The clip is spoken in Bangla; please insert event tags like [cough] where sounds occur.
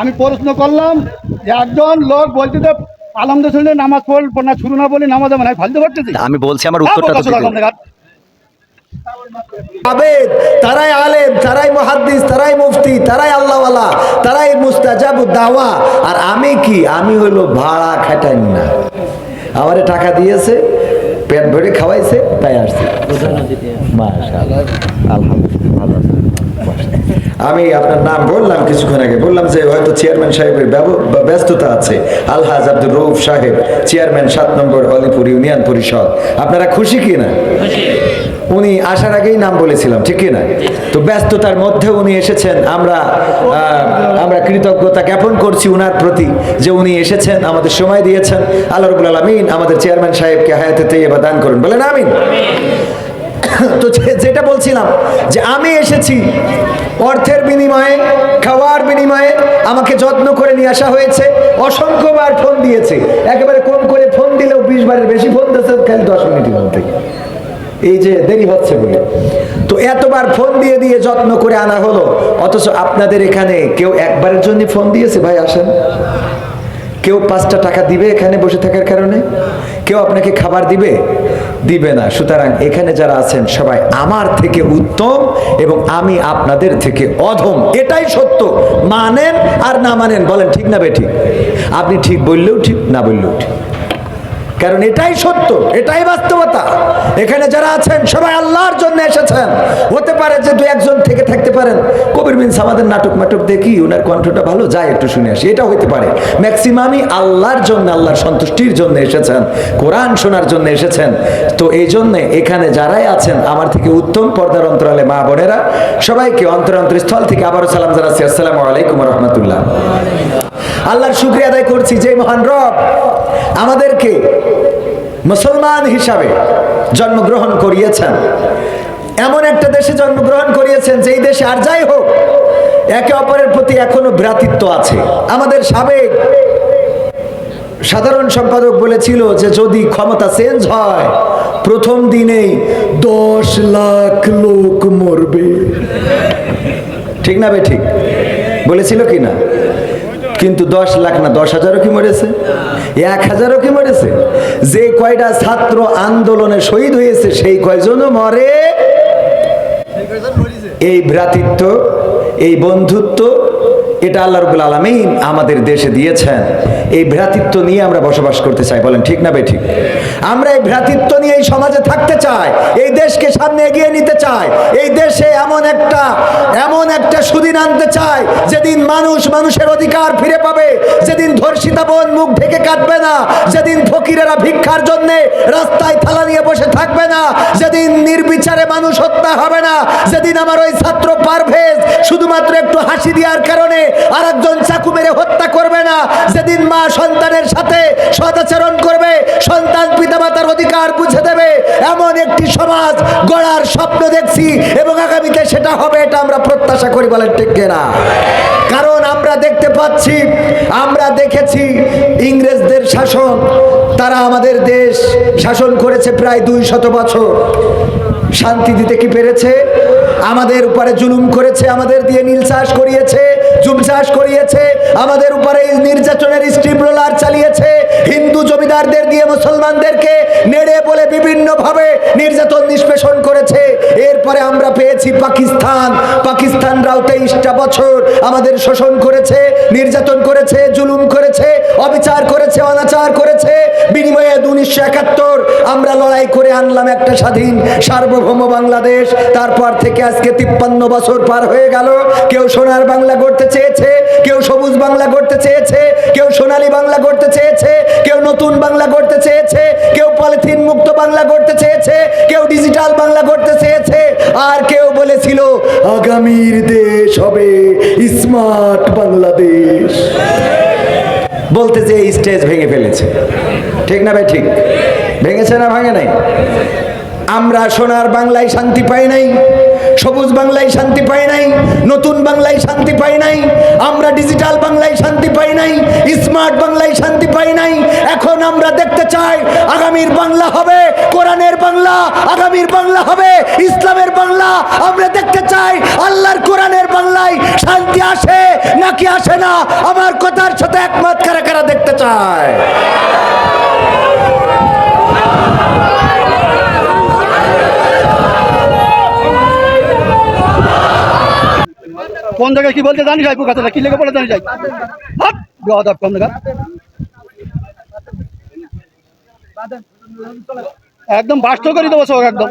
আমি প্রশ্ন করলাম যে একজন লোক বলছে যে আলমদ শুনলে নামাজ পড় না শুরু না বলে নামাজ হবে না। ফালতু করতেছি? আমি বলছি আমার উত্তরটা তো আবেদ তারাই আলেম তারাই মহাদ্দিস তারাই মুফতি তারাই আল্লাহওয়ালা তারাই মুস্তাজাবু দাওয়া। আর আমি কি? আমি হলো ভাড়া খাটাই না। আমারে টাকা দিয়েছে পেট ভরে খাওয়াইছে তাই আসছে। আলহামদুলিল্লাহ ভালো। আমি আপনার নাম বললাম কিছুক্ষণ আগে বললাম যে হয়তো চেয়ারম্যান সাহেবের ব্যস্ততা আছে। আলহাজ আব্দুর রৌফ সাহেব চেয়ারম্যান সাত নম্বর অলিপুর ইউনিয়ন পরিষদ। আপনারা খুশি কি না? উনি আসার আগেই নাম বলেছিলাম ঠিক না? তো ব্যস্ততার মধ্যে উনি এসেছেন আমরা আহ, আমরা কৃতজ্ঞতা জ্ঞাপন করছি উনার প্রতি যে উনি এসেছেন আমাদের সময় দিয়েছেন। আল্লাহ রবুল আলমিন আমাদের চেয়ারম্যান সাহেবকে হায়াতে তৈবা দান করুন। বলেন আমিন। [coughs] তো যেটা বলছিলাম যে আমি এসেছি অর্থের বিনিময়ে, খাওয়ার বিনিময়ে আমাকে যত্ন করে নিয়ে আসা হয়েছে, অসংখ্যবার ফোন দিয়েছে। একেবারে কম করে ফোন দিলেও বিশ বারের বেশি ফোন দিয়েছে, খালি দশ মিনিটের মধ্যে এই যে দেরি হচ্ছে বলে। তো এতবার ফোন দিয়ে দিয়ে যত্ন করে আনা হলো, অথচ আপনাদের এখানে কেউ একবারের জন্য ফোন দিয়েছে? ভাই, আসেন। কেউ পাঁচটা টাকা দিবে এখানে বসে থাকার কারণে? কেউ আপনাকে খাবার দিবে? দিবে না। সুতরাং এখানে যারা আছেন, সবাই আমার থেকে উত্তম এবং আমি আপনাদের থেকে অধম। এটাই সত্য। মানেন আর না মানেন, বলেন ঠিক না বে ঠিক? আপনি ঠিক বললেও ঠিক, না বললেও ঠিক। কারণ এটাই সত্য, এটাই বাস্তবতা। এখানে যারা আছেন, সবাই আল্লাহর জন্য এসেছেন। হতে পারে যে দু একজন থেকে থাকতে পারেন। কবির মিন্স আমাদের নাটক মাটক দেখি ওনার কণ্ঠটা ভালো যায় একটু শুনে আসি। এটা হতে পারে। ম্যাক্সিমামই আল্লাহর জন্য, আল্লাহর সন্তুষ্টির জন্য এসেছেন। কোরআন শোনার জন্য এসেছেন। তো এই জন্যে এখানে যারাই আছেন, আমার থেকে উত্তম পর্দার অন্তরালে মা বোনেরা, সবাইকে অন্তর অন্তরস্থল থেকে আবারও সালাম জানাচ্ছি। আসসালামু আলাইকুম রহমতুল্লাহ। আল্লাহর শুক্রিয়া আদায় করছি, যে মহান রব আমাদেরকে মুসলমান হিসাবে জন্মগ্রহণ করিয়েছেন। এমন একটা দেশে জন্মগ্রহণ করিয়েছেন, যেই দেশে আর যাই হোক, একে অপরের প্রতি এখনও ভ্রাতৃত্ব আছে। আমাদের সাবেক সাধারণ সম্পাদক বলেছিল যে, যদি ক্ষমতা চেঞ্জ হয়, প্রথম দিনেই দশ লাখ লোক মরবে। ঠিক না বে ঠিক? বলেছিল কি না কিন্তু দশ লাখ না দশ হাজারও কি মরেছে? এক হাজারও কি মরেছে? যে কয়টা ছাত্র আন্দোলনে শহীদ হয়েছে সেই কয়জনও মরে? এই ভ্রাতৃত্ব এই বন্ধুত্ব এটা আল্লাহ রবুল আলমিন আমাদের দেশে দিয়েছেন। এই ভ্রাতৃত্ব নিয়ে আমরা বসবাস করতে চাই, বলেন ঠিক না ঠিক? আমরা এই ভ্রাতৃত্ব নিয়ে এই সমাজে থাকতে চাই, এই দেশকে সামনে এগিয়ে নিতে চাই, এই দেশে এমন একটা এমন একটা সুদিন আনতে চাই, যেদিন মানুষ মানুষের অধিকার ফিরে পাবে, যেদিন ধর্ষিতা বোন মুখ ঢেকে কাটবে না, যেদিন ফকিরেরা ভিক্ষার জন্যে রাস্তায় থালা নিয়ে বসে থাকবে না, যেদিন নির্বিচারে মানুষ হত্যা হবে না, যেদিন আমার ওই ছাত্র পারভেজ শুধুমাত্র একটু হাসি দেওয়ার কারণে আর একজন চাকু মেরে হত্যা করবে না। যেদিন মা সন্তানের সাথে সদাচরণ করবে, সন্তান পিতামাতার অধিকার বুঝে দেবে। এমন একটি সমাজ গড়ার স্বপ্ন দেখছি এবং আগামীতে সেটা হবে, এটা আমরা প্রত্যাশা করি বলেন ঠিক না কারণ আমরা দেখতে পাচ্ছি, আমরা দেখেছি ইংরেজদের শাসন, তারা আমাদের দেশ শাসন করেছে প্রায় দুই শত বছর। শান্তি দিতে কি পেরেছে? আমাদের উপরে জুলুম করেছে, আমাদের দিয়ে নীল চাষ করিয়েছে, জুম চাষ করিয়েছে, আমাদের উপরে নির্যাতনের স্টিম রোলার চালিয়েছে। হিন্দু জমিদারদের দিয়ে মুসলমানদেরকে নেড়ে বলে বিভিন্ন ভাবে নির্যাতন নিষ্পেষণ করেছে। এরপরে আমরা পেয়েছি পাকিস্তান। পাকিস্তানরাও তেইশটা বছর আমাদের শোষণ করেছে, নির্যাতন করেছে, জুলুম করেছে, অবিচার করেছে, অনাচার করেছে। উনিশশো একাত্তর আমরা লড়াই করে আনলাম একটা স্বাধীন, সার্বভৌম বাংলাদেশ। তারপর থেকে আজকে তিপ্পান্ন বছর পার হয়ে গেল। কেউ সোনার বাংলা গড়তে চেয়েছে, কেউ সবুজ বাংলা গড়তে চেয়েছে, কেউ সোনালি বাংলা গড়তে চেয়েছে, কেউ নতুন বাংলা গড়তে চেয়েছে, কেউ পলিথিন মুক্ত বাংলা গড়তে চেয়েছে, কেউ ডিজিটাল বাংলা গড়তে চেয়েছে, আর কেউ বলেছিল, আগামীর দেশ হবে স্মার্ট বাংলাদেশ। বলতে যে এই স্টেজ ভেঙে ফেলেছে। ঠিক না ভাই? ঠিক। ভেঙেছে না ভাঙে নাই? আমরা সোনার বাংলায় শান্তি পাই নাই, সবুজ বাংলায় শান্তি পাই নাই, নতুন বাংলায় শান্তি পাই নাই, আমরা ডিজিটাল বাংলায় শান্তি পাই নাই স্মার্ট বাংলায় শান্তি পাই নাই। এখন আমরা দেখতে চাই, আগামীর বাংলা হবে, কোরআনের বাংলা, আগামীর বাংলা হবে, ইসলামের বাংলা। আমরা দেখতে চাই, আল্লাহর কোরআনের বাংলায় শান্তি আসে। নাকি আসে না? আমার কথার সাথে একমত কারা কারা দেখতে চায়? কোন জায়গায় কি বলতে জানি যাই কথাটা কি লেগে বলে জানি যাই হাট বেয়াদব কোন জায়গা একদম বাস্ত করে দেবো সব, একদম।